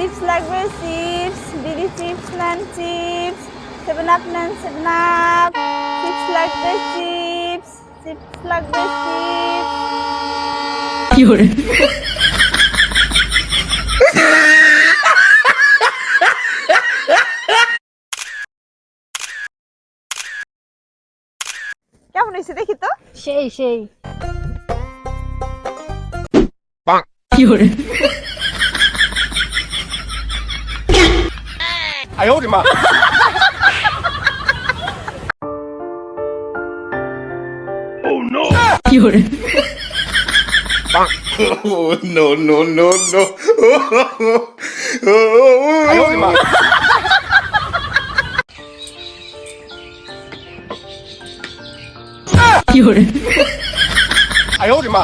Chips লাগবে chips বিড়ি chips নেন চিপস সেভেন আপ নেন সেভেন আপ চিপস লাগবে চিপস চিপস লাগবে চিপস। কেমন হয়েছে দেখি তো? সেই সেই। কি 哎呦我的妈！ 有人， Oh no no no no！哎呦我的妈！ 有人， 哎呦我的妈！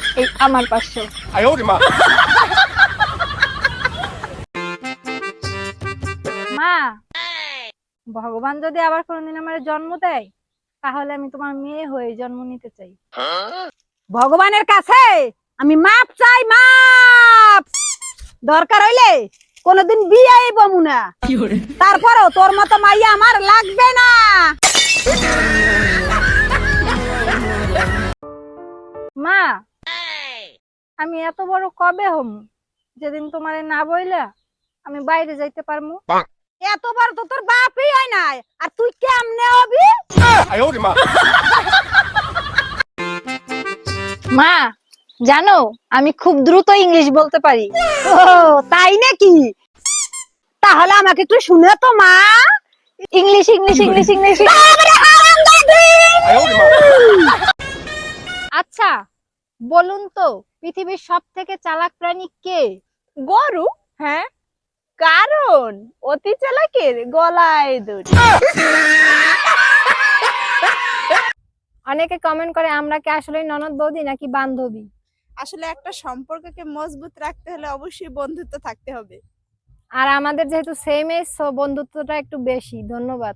এই আমার পাশে। মা। ভগবান যদি আবার কোনোদিন আমার জন্ম দেয় তাহলে আমি তোমার মেয়ে হয়ে জন্ম নিতে চাই। ভগবানের কাছে আমি মাপ চাই মাপ। দরকার হইলে কোনদিন বিয়ে বমু না তারপরও তোর মতো মাইয়া আমার লাগবে না। মা আমি এত বড় কবে হম? যেদিন তোমার না বইলা আমি বাইরে যাইতে পারমু? এতবার তো তোর বাপই হয় নাই। আর তুই কেমনে হবি? মা। জানো আমি খুব দ্রুত ইংলিশ বলতে পারি। তাই নাকি? তাহলে আমাকে একটু শুনে তো মা। ইংলিশ ইংলিশ ইংলিশ ইংলিশ পৃথিবীর সব থেকে চালাক প্রাণী কে? গরু। হ্যাঁ। কারণ অতি চালাকের গলায় দুধ অনেকে কমেন্ট করে আমরা কি আসলে ননদ বৌদি নাকি বান্ধবী? আসলে একটা সম্পর্ককে মজবুত রাখতে হলে অবশ্যই বন্ধুত্ব থাকতে হবে। আর আমাদের যেহেতু সেম এজ সো বন্ধুত্বটা একটু বেশি। ধন্যবাদ।